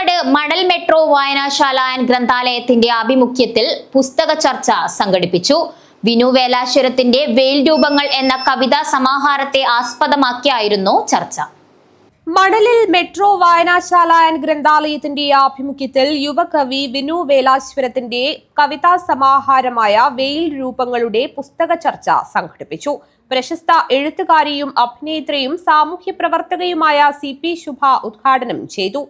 കാഞ്ഞങ്ങാട് മണൽ മെട്രോ വായനശാല ആൻഡ് ഗ്രന്ഥാലയത്തിന്റെ ആഭിമുഖ്യത്തിൽ പുസ്തക ചർച്ച സംഘടിപ്പിച്ചു. വിനു വേലാശ്വരത്തിന്റെ വെയിൽ രൂപങ്ങൾ എന്ന കവിതാ സമാഹാരത്തെ ആസ്പദമാക്കിയായിരുന്നു ചർച്ച. മണലിൽ മെട്രോ വായനശാല ആൻഡ് ഗ്രന്ഥാലയത്തിന്റെ ആഭിമുഖ്യത്തിൽ യുവകവി വിനു വേലാശ്വരത്തിന്റെ കവിതാ സമാഹാരമായ വെയിൽ രൂപങ്ങളുടെ പുസ്തക ചർച്ച സംഘടിപ്പിച്ചു. പ്രശസ്ത എഴുത്തുകാരിയും അഭിനേത്രിയും സാമൂഹ്യ പ്രവർത്തകയുമായ സി പി ശുഭ ഉദ്ഘാടനം ചെയ്തു.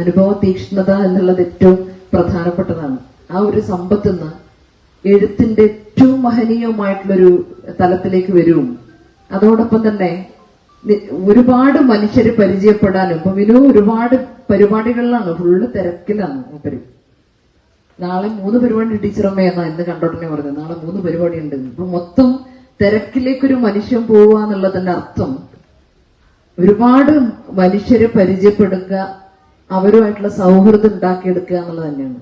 അനുഭവ തീക്ഷ്ണത എന്നുള്ളത് ഏറ്റവും പ്രധാനപ്പെട്ടതാണ്. ആ ഒരു സമ്പത്ത് നിന്ന് എഴുത്തിന്റെ ഏറ്റവും മഹനീയമായിട്ടുള്ളൊരു തലത്തിലേക്ക് വരും. അതോടൊപ്പം തന്നെ ഒരുപാട് മനുഷ്യരെ പരിചയപ്പെടാനും ഇപ്പൊ വിനു ഒരുപാട് പരിപാടികളിലാണ് ഫുള്ള് തിരക്കിലാണ് മൂപ്പര്. നാളെ മൂന്ന് പരിപാടി ടീച്ചറമ്മ എന്നാ ഇന്ന് കണ്ടോട്ടനെ പറഞ്ഞത്. നാളെ മൂന്ന് പരിപാടി ഉണ്ട് അപ്പൊ മൊത്തം തിരക്കിലേക്കൊരു മനുഷ്യൻ പോവുക എന്നുള്ളതിന്റെ അർത്ഥം ഒരുപാട് മനുഷ്യരെ പരിചയപ്പെടുക അവരുമായിട്ടുള്ള സൗഹൃദം ഉണ്ടാക്കിയെടുക്കുക എന്നുള്ളത് തന്നെയാണ്.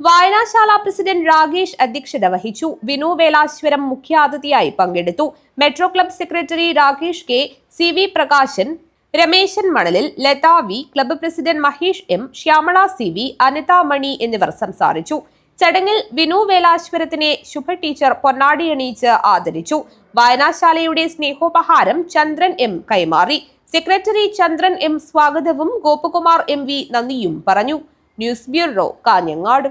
വായനാശാല പ്രസിഡന്റ് രാകേഷ് അധ്യക്ഷത വഹിച്ചു. വിനു വേലാശ്വരം മുഖ്യാതിഥിയായി പങ്കെടുത്തു. Metro club secretary Rakesh K C V Prakashan Rameshan Manalil Latha V club president Mahesh M Shyamala C V Anitha Mani എന്നിവർ സംസാരിച്ചു. ചടങ്ങിൽ വിനു വേലാശ്വരത്തിനെ ശുഭ ടീച്ചർ പൊന്നാടി അണിയിച്ച് ആദരിച്ചു. വായനാശാലയുടെ സ്നേഹോപഹാരം ചന്ദ്രൻ എം കൈമാറി. സെക്രട്ടറി ചന്ദ്രൻ എം സ്വാഗതവും ഗോപകുമാർ എം വി നന്ദിയും പറഞ്ഞു. News bureau Kanhangad.